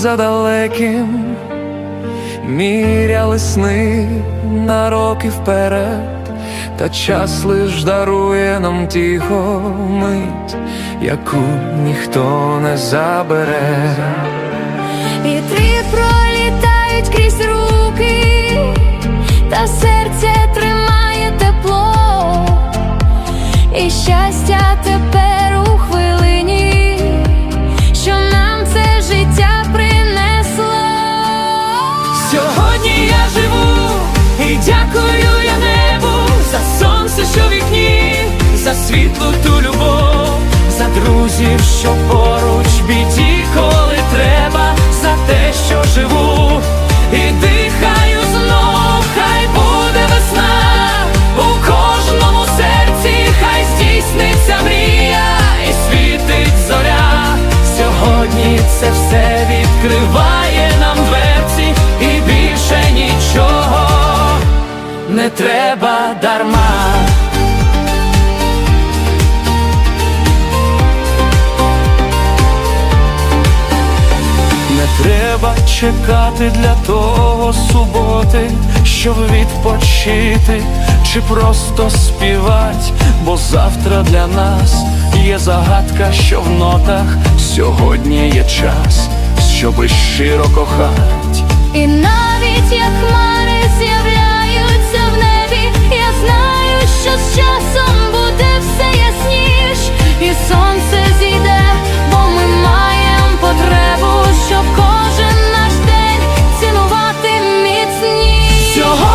за далеким, міряли сни на роки вперед, та час лиш дарує нам тихо мить, яку ніхто не забере. Вітри пролітають крізь руки, та серце тримає тепло, і щастя тепер і дякую я небу за сонце, що в вікні, за світлу ту любов, за друзів, що поруч біді, коли треба, за те, що живу і дихаю знов, хай буде весна у кожному серці, хай здійсниться мрія і світить зоря. Сьогодні це все відкриває треба дарма. Не треба чекати для того суботи, щоб відпочити, чи просто співать, бо завтра для нас є загадка, що в нотах сьогодні є час, щоби щиро кохать. І навіть як хмари з'являються щоб кожен